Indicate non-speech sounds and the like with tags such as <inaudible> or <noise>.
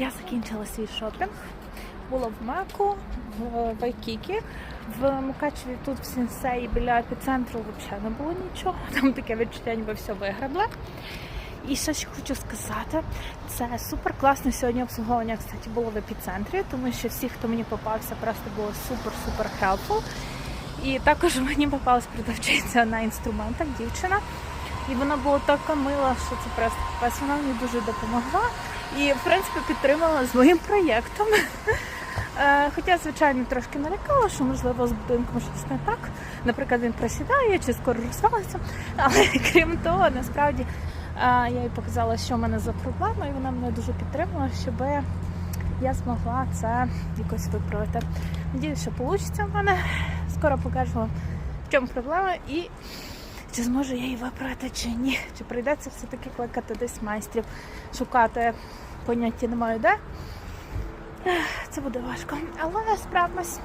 Я закінчила свій шопінг. Була в Маку, в Вайкікі, в Мукачеві тут в Сінсеї біля епіцентру взагалі не було нічого. Там таке відчуття, ніби все виграбла. І ще що хочу сказати, це супер класне сьогодні обслуговування, кстати, було в епіцентрі, тому що всі, хто мені попався, просто було супер-супер helpful. І також мені попалась продавчиця на інструментах, дівчина. І вона була така мила, що це просто капець. Вона мені дуже допомогла і, в принципі, підтримала з моїм проєктом. <laughs> Е, Хоча, звичайно, трошки налякала, що можливо з будинком щось не так. Наприклад, він просідає чи скоро розвалиться. Але <laughs> крім того, насправді е, я їй показала, що в мене за проблема, і вона мене дуже підтримала, щоб я змогла це якось виправити. Надіюсь, що вийде в мене. Скоро покажу вам, в чому проблема і чи зможу я її випрати, чи ні. Чи прийдеться все-таки кликати десь майстрів, шукати поняття немає де. Це буде важко, але справимось.